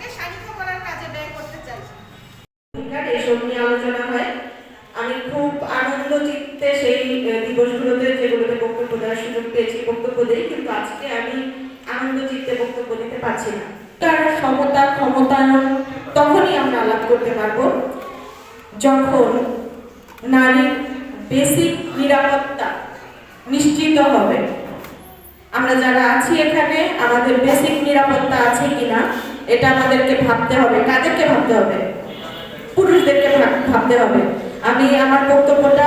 সময়টাকে সাহিত্য করার কাজে ব্যয় করতে চাই। নিয়ে আলোচনা হয়। আমি খুব আনন্দ চিত্তে সেই দিবসগুলোতে যেগুলোতে বক্তব্য দেওয়ার সুযোগ পেয়েছি, বক্তব্য দিই, কিন্তু আজকে আমি আনন্দ চিত্তে বক্তব্য দিতে পারছি না। তারা সমতা ক্ষমতায়ন তখনই আমরা আলাপ করতে পারব। যখন নারীর বেসিক নিরাপত্তা নিশ্চিত হবে, আমরা যারা আছি এখানে, আমাদের বেসিক নিরাপত্তা আছে কিনা এটা আমাদেরকে ভাবতে হবে। কাদেরকে ভাবতে হবে? পুরুষদেরকে ভাবতে হবে। আমি আমার বক্তব্যটা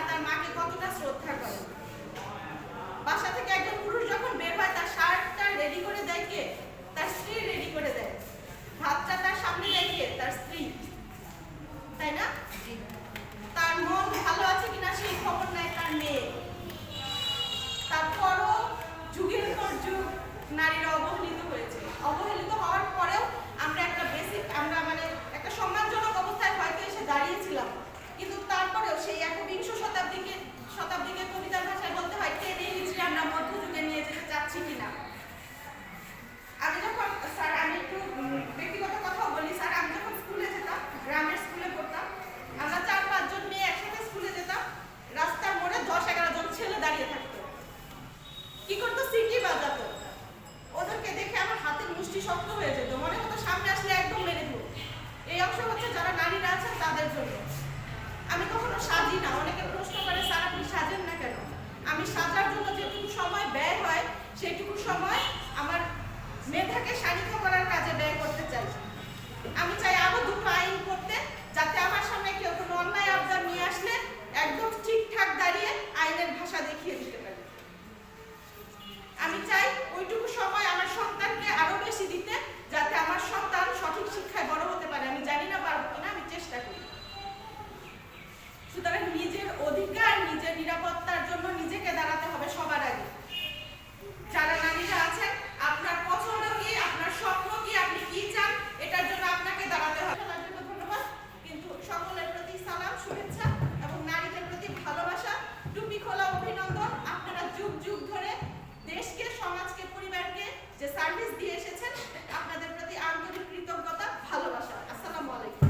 আর তার মাকে কতটা শ্রদ্ধা করে। বাসা থেকে একজন পুরুষ যখন বের হয়, তার শার্টটা রেডি করে দেয় কে? তার স্ত্রীর হয়ে যেত। মনে হতো সামনে আসলে একদম মেরে দেবো। এই অংশ হচ্ছে যারা নারীরা আছেন তাদের জন্য। আমি কখনো সাজি না, অনেকে প্রশ্ন করে টুপি খোলা অভিনন্দন। আপনারা যুগ যুগ ধরে দেশকে, সমাজকে, পরিবারকে যে সার্ভিস দিয়ে এসেছেন, আপনাদের প্রতি আন্তরিক কৃতজ্ঞতা, ভালোবাসা। আসসালামু আলাইকুম।